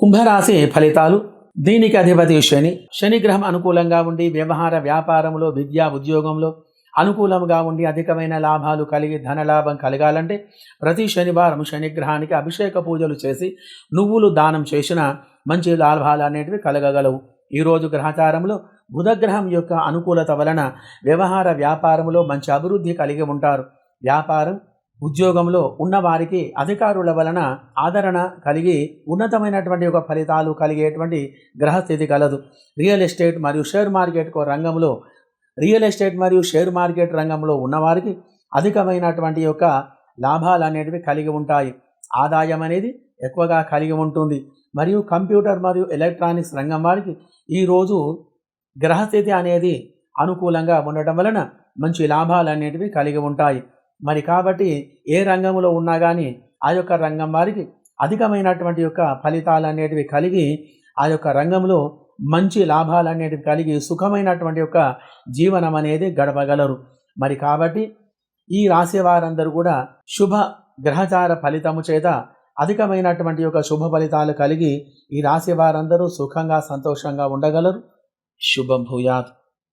కుంభరాశి ఫలితాలు. దీనికి అధిపతి శని. శనిగ్రహం అనుకూలంగా ఉండి వ్యవహార వ్యాపారంలో విద్యా ఉద్యోగంలో అనుకూలంగా ఉండి అధికమైన లాభాలు కలిగి ధనలాభం కలగాలంటే ప్రతి శనివారం శనిగ్రహానికి అభిషేక పూజలు చేసి నువ్వులు దానం చేసిన మంచి లాభాలు అనేటివి కలగగలవు. ఈరోజు గ్రహచారంలో బుధగ్రహం యొక్క అనుకూలత వలన వ్యవహార వ్యాపారంలో మంచి అభివృద్ధి కలిగి ఉంటారు. వ్యాపారం ఉద్యోగంలో ఉన్నవారికి అధికారుల వలన ఆదరణ కలిగి ఉన్నతమైనటువంటి ఒక ఫలితాలు కలిగేటువంటి గ్రహస్థితి కలదు. రియల్ ఎస్టేట్ మరియు షేర్ మార్కెట్ రంగంలో రియల్ ఎస్టేట్ మరియు షేర్ మార్కెట్ రంగంలో ఉన్నవారికి అధికమైనటువంటి యొక్క లాభాలు అనేటివి కలిగి ఉంటాయి. ఆదాయం అనేది ఎక్కువగా కలిగి ఉంటుంది. మరియు కంప్యూటర్ మరియు ఎలక్ట్రానిక్స్ రంగం వారికి ఈరోజు గ్రహస్థితి అనేది అనుకూలంగా ఉండటం వలన మంచి లాభాలు అనేటివి కలిగి ఉంటాయి. మరి కాబట్టి ఏ రంగంలో ఉన్నా కానీ ఆ యొక్క రంగం వారికి అధికమైనటువంటి యొక్క ఫలితాలు అనేటివి కలిగి ఆ యొక్క రంగంలో మంచి లాభాలు అనేటివి కలిగి సుఖమైనటువంటి యొక్క జీవనం అనేది గడపగలరు. మరి కాబట్టి ఈ రాశి వారందరూ కూడా శుభ గ్రహచార ఫలితము చేత అధికమైనటువంటి యొక్క శుభ ఫలితాలు కలిగి ఈ రాశి వారందరూ సుఖంగా సంతోషంగా ఉండగలరు. శుభం భూయాత్.